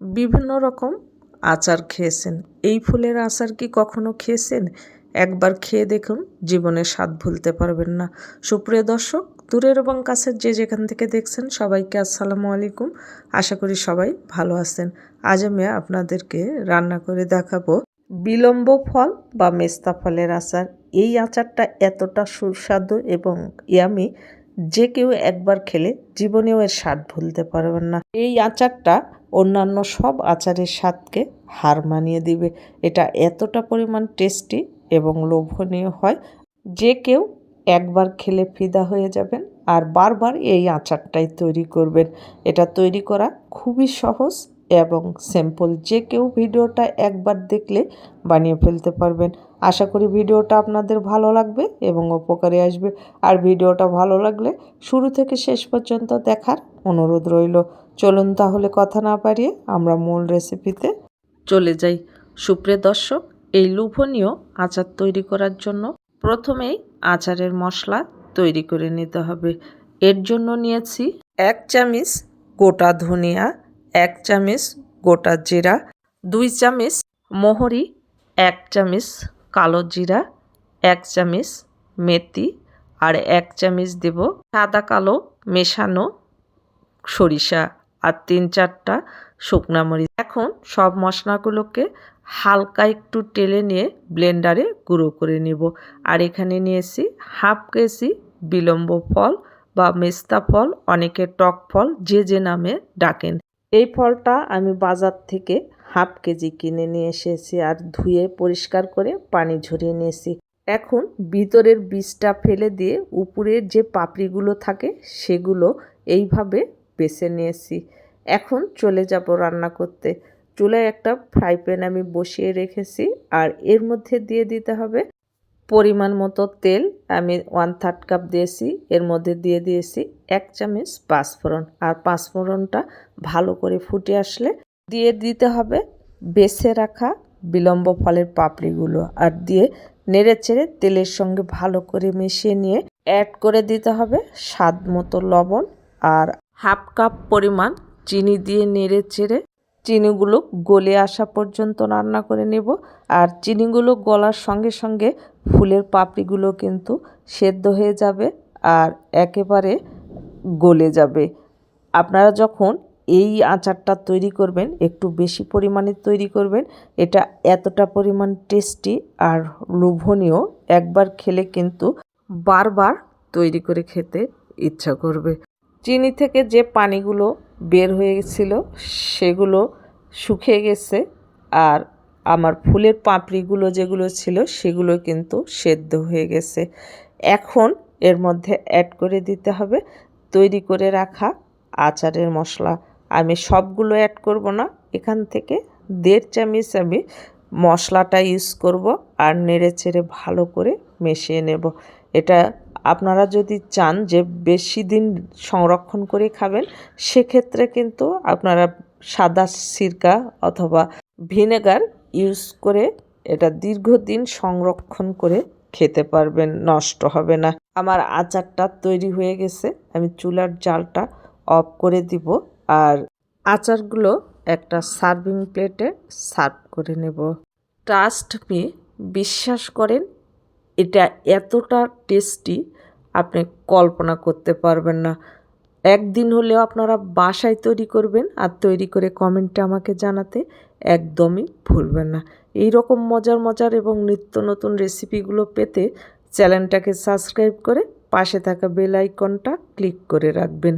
বিভিন্ন রকম আচার খেয়েছেন। এই ফুলের আচার কি কখনো খেয়েছেন? একবার খেয়ে দেখুন, জীবনে স্বাদ ভুলতে পারবেন না। সুপ্রিয় দর্শক, দূরের এবং কাছের যে যেখান থেকে দেখছেন সবাইকে আসসালামু আলাইকুম। আশা করি সবাই ভালো আছেন। আজ আমি আপনাদেরকে রান্না করে দেখাবো বিলম্ব ফল বা মেস্তা ফলের আচার। এই আচারটা এতটা সুস্বাদু এবং ইয়ামি যে কেউ একবার খেলে জীবনেও এর স্বাদ ভুলতে পারবেন না। এই আচারটা অন্যান্য সব আচারের স্বাদকে হার মানিয়ে দিবে। এটা এতটা পরিমাণ টেস্টি এবং লোভনীয় হয় যে কেউ একবার খেলে ফিদা হয়ে যাবেন আর বারবার এই আচারটাই তৈরি করবেন। এটা তৈরি করা খুবই সহজ এবং স্যাম্পল যে কেউ ভিডিওটা একবার দেখলে বানিয়ে ফেলতে পারবেন। আশা করি ভিডিওটা আপনাদের ভালো লাগবে এবং উপকারে আসবে। আর ভিডিওটা ভালো লাগলে শুরু থেকে শেষ পর্যন্ত দেখার অনুরোধ রইল। চলুন তাহলে কথা না পারিয়ে আমরা মূল রেসিপিতে চলে যাই। সুপ্রিয় দর্শক, এই লোভনীয় আচার তৈরি করার জন্য প্রথমেই আচারের মশলা তৈরি করে নিতে হবে। এর জন্য নিয়েছি এক চামিচ গোটা ধনিয়া এক চামিচ গোটা জিরা, দুই চামিচ মোহরি, এক চামিচ কালো জিরা, এক চামিচ মেথি আর এক চামিচ দেব সাদা কালো মেশানো সরিষা আর তিন চারটা শুকনা মরিচ। এখন সব মশলাগুলোকে হালকা একটু টেলে নিয়ে ব্লেন্ডারে গুঁড়ো করে নেব। আর এখানে নিয়েছি হাফ কেজি বিলম্ব ফল বা মেস্তা ফল, অনেকে টক ফল, যে যে নামে ডাকেন। এই ফলটা আমি বাজার থেকে হাফ কেজি কিনে নিয়ে এসেছি আর ধুয়ে পরিষ্কার করে পানি ঝরিয়ে নিয়েছি। এখন ভিতরের বীজটা ফেলে দিয়ে উপরের যে পাপড়িগুলো থাকে সেগুলো এইভাবে বেছে নিয়েছি। এখন চলে যাব রান্না করতে। চুলায় একটা ফ্রাই প্যান আমি বসিয়ে রেখেছি আর এর মধ্যে দিয়ে দিতে হবে পরিমাণ মতো তেল আমি ওয়ান থার্ড কাপ দিয়েছি। এর মধ্যে দিয়ে দিয়েছি এক চামচ পাঁচফোড়ন। আর পাঁচফোড়নটা ভালো করে ফুটে আসলে দিয়ে দিতে হবে বেছে রাখা বিলম্ব ফলের পাপড়িগুলো। আর দিয়ে নেড়ে চেড়ে তেলের সঙ্গে ভালো করে মিশিয়ে নিয়ে অ্যাড করে দিতে হবে স্বাদ মতো লবণ আর হাফ কাপ পরিমাণ চিনি দিয়ে নেড়ে চেড়ে চিনিগুলো গলে আসা পর্যন্ত রান্না করে নেব। আর চিনিগুলো গলার সঙ্গে সঙ্গে ফুলের পাপড়িগুলো কিন্তু সেদ্ধ হয়ে যাবে আর একেবারে গলে যাবে। আপনারা যখন এই আচারটা তৈরি করবেন, একটু বেশি পরিমাণে তৈরি করবেন, এটা এতটা পরিমাণ টেস্টি আর লোভনীয়, একবার খেলে কিন্তু বারবার তৈরি করে খেতে ইচ্ছা করবে। চিনি থেকে যে পানিগুলো বের হয়েছিল, সেগুলো শুকিয়ে গেছে আর আমার ফুলের পাপড়িগুলো যেগুলো ছিল সেগুলো কিন্তু সেদ্ধ হয়ে গেছে। এখন এর মধ্যে অ্যাড করে দিতে হবে তৈরি করে রাখা আচারের মশলা। আমি সবগুলো অ্যাড করব না, এখান থেকে দেড় চামচ আমি মশলাটা ইউজ করব আর নেড়ে চেড়ে ভালো করে মিশিয়ে নেব। এটা আপনারা যদি চান যে বেশি দিন সংরক্ষণ করে খাবেন, সেক্ষেত্রে কিন্তু আপনারা সাদা সিরকা অথবা ভিনেগার ইউজ করে এটা দীর্ঘদিন সংরক্ষণ করে খেতে পারবেন, নষ্ট হবে না। আমার আচারটা তৈরি হয়ে গেছে, আমি চুলার জালটা অফ করে দিব আর আচারগুলো একটা সার্ভিং প্লেটে সার্ভ করে নেব। ট্রাস্ট মি, বিশ্বাস করেন, এটা এতটা টেস্টি, আপনি কল্পনা করতে পারবেন না। একদিন হলেও আপনারা বাসায় তৈরি করবেন আর তৈরি করে কমেন্টে আমাকে জানাতে একদমই ভুলবেন না। এই রকম মজার মজার এবং নিত্য নতুন রেসিপিগুলো পেতে চ্যানেলটাকে সাবস্ক্রাইব করে পাশে থাকা বেল আইকনটা ক্লিক করে রাখবেন।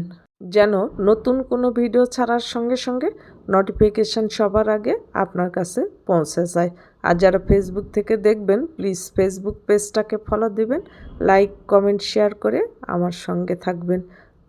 যেন নতুন কোনো ভিডিও ছাড়ার সঙ্গে সঙ্গে নোটিফিকেশান সবার আগে আপনার কাছে পৌঁছে যায়। আর যারা ফেসবুক থেকে দেখবেন প্লিজ ফেসবুক পেজটাকে ফলো দিবেন লাইক কমেন্ট শেয়ার করে আমার সঙ্গে থাকবেন।